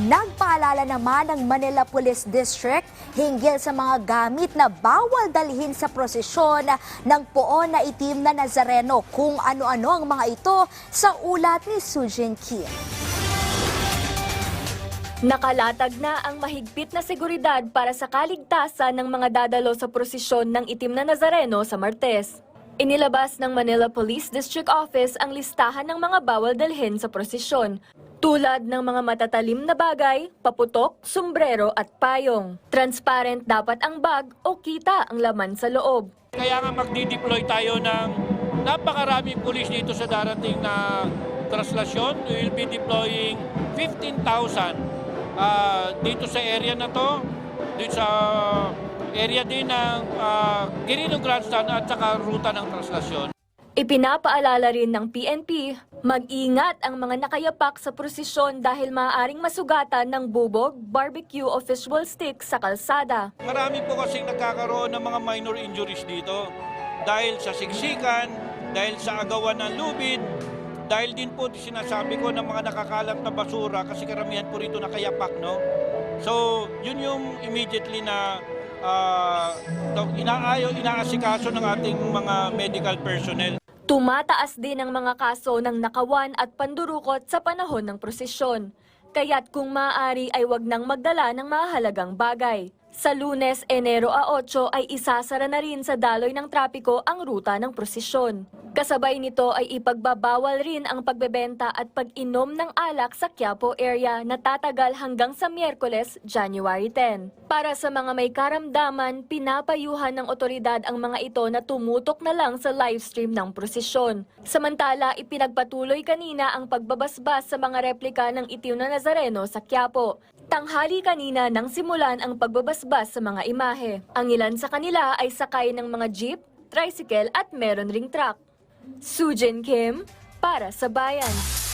Nagpaalala naman ng Manila Police District hinggil sa mga gamit na bawal dalhin sa prosesyon ng poon na itim na Nazareno kung ano-ano ang mga ito sa ulat ni Sujin Kim. Nakalatag na ang mahigpit na seguridad para sa kaligtasan ng mga dadalo sa prosesyon ng itim na Nazareno sa Martes. Inilabas ng Manila Police District Office ang listahan ng mga bawal dalhin sa prosesyon, tulad ng mga matatalim na bagay, paputok, sombrero at payong. Transparent dapat ang bag o kita ang laman sa loob. Kaya nga magdi-deploy tayo ng napakaraming pulis dito sa darating na traslasyon. We will be deploying 15,000 ah, dito sa area na to, dito sa area din ng uh, Quirino Grandstand at saka ruta ng traslasyon. Ipinapaalala rin ng PNP, mag-ingat ang mga nakayapak sa prosesyon dahil maaaring masugatan ng bubog, barbecue o fishbowl stick sa kalsada. Marami po kasing nagkakaroon ng mga minor injuries dito dahil sa siksikan, dahil sa agawan ng lubid, dahil din po sinasabi ko ng mga nakakalat na basura kasi karamihan po rito nakayapak, no? So, yun yung immediately na ah, inaayo, inaasikaso ng ating mga medical personnel. Tumataas din ang mga kaso ng nakawan at pandurukot sa panahon ng prosesyon. Kaya't kung maaari ay wag nang magdala ng mahalagang bagay. Sa lunes, Enero a 8 ay isasara na rin sa daloy ng trapiko ang ruta ng prosesyon. Kasabay nito ay ipagbabawal rin ang pagbebenta at pag-inom ng alak sa Quiapo area na tatagal hanggang sa Miyerkules, January 10. Para sa mga may karamdaman, pinapayuhan ng otoridad ang mga ito na tumutok na lang sa livestream ng prosesyon. Samantala, ipinagpatuloy kanina ang pagbabasbas sa mga replika ng itiw na Nazareno sa Quiapo. Tanghali kanina nang simulan ang pagbabasbas sa mga imahe. Ang ilan sa kanila ay sakay ng mga jeep, tricycle at meron ring truck. Sujin Kim, para sa Bayan.